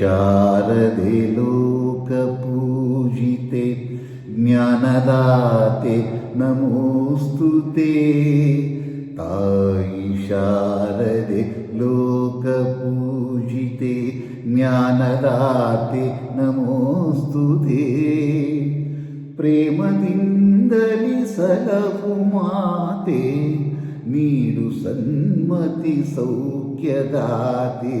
शारदे लोकपूजिते ज्ञानदाते नमोऽस्तु ते। तायि शारदे लोकपूजिते ज्ञानदाते नमोऽस्तु ते। प्रेमदिन्दलिसलभु माते नीडु सन्मति सौख्यदाते।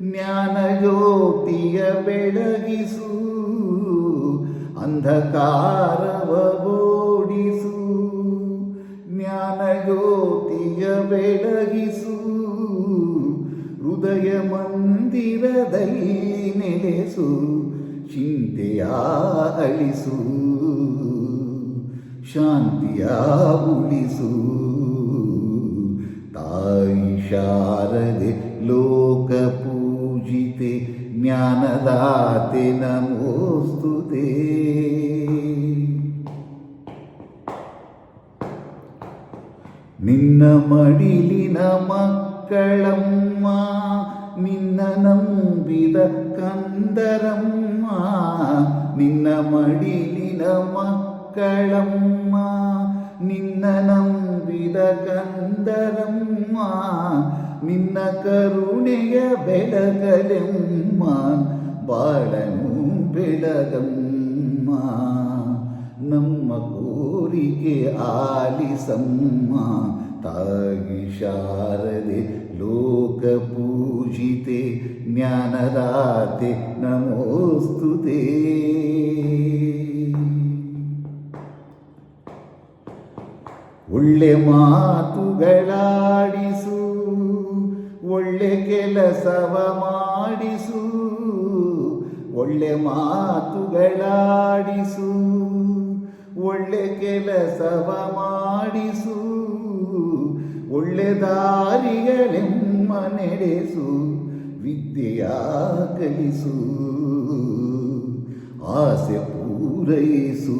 ಜ್ಞಾನ ಜ್ಯೋತಿಯ ಬೆಳಗಿಸು ಅಂಧಕಾರವ ಓಡಿಸು ಜ್ಞಾನ ಜ್ಯೋತಿಯ ಬೆಳಗಿಸು, ಹೃದಯ ಮಂದಿರದಲ್ಲಿ ನೆಲೆಸು, ಚಿಂತೆಯ ಅಳಿಸು, ಶಾಂತಿಯ ಉಳಿಸು. ತಾಯಿ ಶಾರದೆ ಲೋಕ ಜ್ಞಾನದಾತೆ ನಮೋಸ್ತುತೆ ನಿನ್ನ ಮಡಿಲಿನ ಮಕ್ಕಳಮ್ಮ ನಿನ್ನ ನಂಬಿದ ಕಂದರಮ್ಮ ನಿನ್ನ ಮಡಿಲಿನ ಮಕ್ಕಳಮ್ಮ ನಿನ್ನ ನಂಬಿದ ಕಂದರಮ್ಮ ನಿನ್ನ ಕರುಣೆಯ ಬೆಳಗಲೆಮ್ಮ ಬಾಳನು ಬೆಳಗಮ್ಮ ನಮ್ಮ ಕೋರಿಕೆ ಆಲಿಸಮ್ಮ ತಾಯಿ ಶಾರದೆ ಲೋಕ ಪೂಜಿತೆ ಜ್ಞಾನದಾತೆ ನಮೋಸ್ತುತೆ ಒಳ್ಳೆ ಮಾತುಗಳಾಡಿಸು, ಒಳ್ಳೆ ಕೆಲಸವ ಮಾಡಿಸು, ಒಳ್ಳೆ ಮಾತುಗಳಾಡಿಸು, ಒಳ್ಳೆ ಕೆಲಸವ ಮಾಡಿಸು, ಒಳ್ಳೆ ದಾರಿಗಳೆಮ್ಮ ನಡೆಸು, ವಿದ್ಯೆಯ ಕಲಿಸು, ಆಸೆ ಪೂರೈಸು.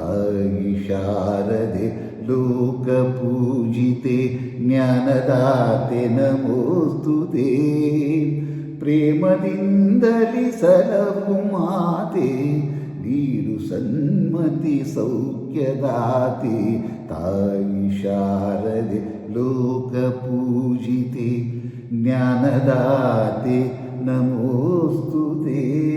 आयिशारदे लोकपूजिते ज्ञानदाते नमोऽस्तु ते। प्रेमदिन्दलि प्रेमनिन्दलिसरपुमाते वीरुसन्मति सौख्यदाते। तायि शारदे लोकपूजिते ज्ञानदाते नमोऽस्तु ते।